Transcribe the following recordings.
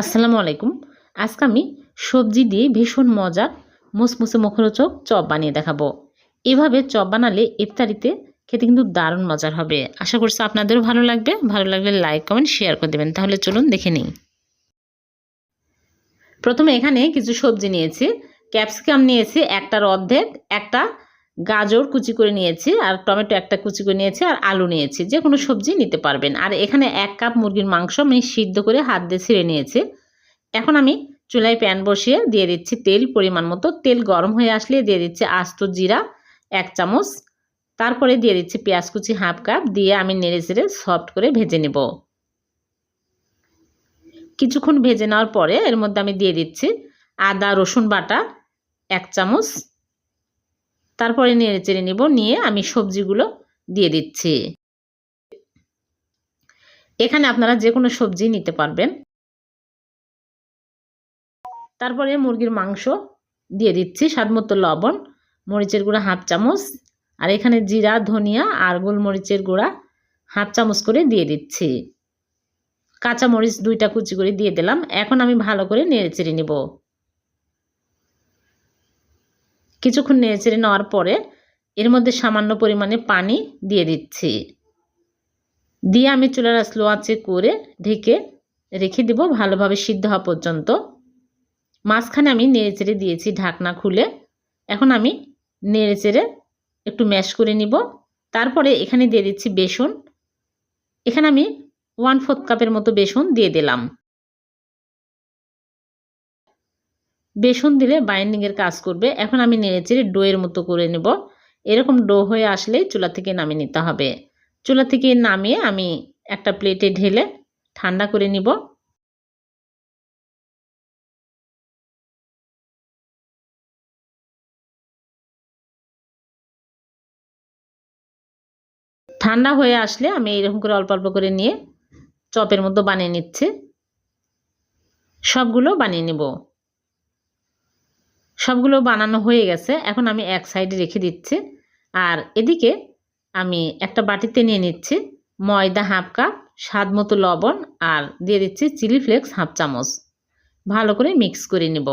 আসসালামু আলাইকুম। আজকে আমি সবজি দিয়ে ভীষণ মজার মুসমুসে মুখরোচক চপ বানিয়ে দেখাবো। এভাবে চপ বানালে ইফতারিতে খেতে কিন্তু দারুণ মজার হবে। আশা করছি আপনাদেরও ভালো লাগবে। ভালো লাগলে লাইক, কমেন্ট, শেয়ার করে দেবেন। তাহলে চলুন দেখে নিই। প্রথমে এখানে কিছু সবজি নিয়েছি। ক্যাপসিকাম নিয়েছি একটার অর্ধেক একটা গাজর কুচি করে নিয়েছি, আর টমেটো একটা কুচি করে নিয়েছি, আর আলু নিয়েছি। যে কোনো সবজি নিতে পারবেন। আর এখানে এক কাপ মুরগির মাংস আমি সিদ্ধ করে হাত দিয়ে ছিঁড়ে নিয়েছি। এখন আমি চুলায় প্যান বসিয়ে দিয়ে দিচ্ছি তেল পরিমাণ মতো। তেল গরম হয়ে আসলে দিয়ে দিচ্ছি আস্ত জিরা, এক চামচ। তারপরে দিয়ে দিচ্ছি পেঁয়াজ কুচি হাফ কাপ দিয়ে আমি নেড়ে চেড়ে সফট করে ভেজে নেব। কিছুক্ষণ ভেজে নেওয়ার পরে এর মধ্যে আমি দিয়ে দিচ্ছি আদা রসুন বাটা, এক চামচ। তারপরে নেড়ে চেড়ে নেব, নিয়ে আমি সবজিগুলো দিয়ে দিচ্ছি। এখানে আপনারা যে কোনো সবজি নিতে পারবেন। তারপরে মুরগির মাংস দিয়ে দিচ্ছি স্বাদ মতো লবণ, মরিচের গুঁড়া হাফ চামচ, আর এখানে জিরা, ধনিয়া আর গোলমরিচের গুঁড়া হাফ চামচ করে দিয়ে দিচ্ছি। কাঁচা মরিচ দুইটা কুচি করে দিয়ে দিলাম, এখন আমি ভালো করে নেড়ে চেড়ে নেব। কিছুক্ষণ নেড়ে চেড়ে নেওয়ার পরে এর মধ্যে সামান্য পরিমাণে পানি দিয়ে দিচ্ছি। দিয়ে আমি চুলার স্লো আঁচে করে ঢেকে রেখে দেব ভালোভাবে সিদ্ধ হওয়া পর্যন্ত। মাঝখানে আমি নেড়ে চেড়ে দিয়েছি ঢাকনা খুলে। এখন আমি নেড়ে চেড়ে একটু ম্যাশ করে নিব। তারপরে এখানে দিয়ে দিচ্ছি বেসন। এখানে আমি ওয়ান ফোর্থ কাপের মতো বেসন দিয়ে দিলাম। বেসন দিলে বাইন্ডিংয়ের কাজ করবে। এখন আমি নেড়ে চেড়ে ডোয়ের মতো করে নেব। এরকম ডো হয়ে আসলেই চুলা থেকে নামিয়ে নিতে হবে। চুলা থেকে নামিয়ে আমি একটা প্লেটে ঢেলে ঠান্ডা করে নিব। ঠান্ডা হয়ে আসলে আমি এরকম করে অল্প অল্প করে নিয়ে চপের মতো বানিয়ে নিচ্ছে। সবগুলো বানিয়ে নেব। সবগুলো বানানো হয়ে গেছে। এখন আমি এক সাইডে রেখে দিচ্ছি। আর এদিকে আমি একটা বাটিতে নিয়ে নিচ্ছি ময়দা হাফ কাপ, স্বাদ মতো লবণ আর দিয়ে দিচ্ছি চিলি ফ্লেক্স হাফ চামচ। ভালো করে মিক্স করে নেব।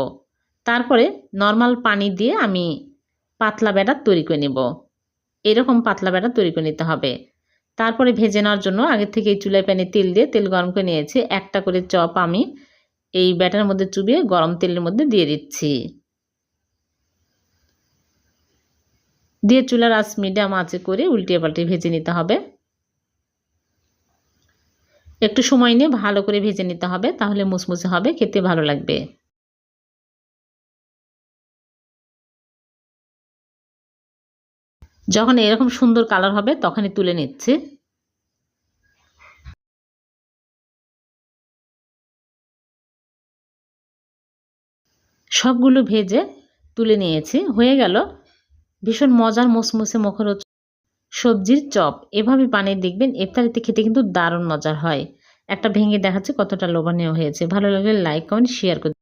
তারপরে নর্মাল পানি দিয়ে আমি পাতলা ব্যাটার তৈরি করে নেব। এরকম পাতলা ব্যাটার তৈরি করে নিতে হবে। তারপরে ভেজে নেওয়ার জন্য আগে থেকে এই চুলায় প্যানে তেল দিয়ে তেল গরম করে নিয়েছি। একটা করে চপ আমি এই ব্যাটার মধ্যে চুবিয়ে গরম তেলের মধ্যে দিয়ে দিচ্ছি। দিয়ে চুলার আঁচ মিডিয়াম আঁচে করে উল্টিয়ে পাল্টে ভেজে নিতে হবে। একটু সময় নিয়ে ভালো করে ভেজে নিতে হবে, তাহলে মুসমুসে হবে, খেতে ভালো লাগবে। যখন এরকম সুন্দর কালার হবে, তখনই তুলে নিচ্ছে। সবগুলো ভেজে তুলে নিয়েছি। হয়ে গেল। ভীষণ মজার মুসমুসে মুখরোচ সবজির চপ। এভাবে বানিয়ে দেখবেন ইফতারিতে খেতে কিন্তু দারুণ মজার হয়। একটা ভেঙে দেখাচ্ছে কতটা লোভনীয় হয়েছে। ভালো লাগলে লাইক কমেন্ট শেয়ার করে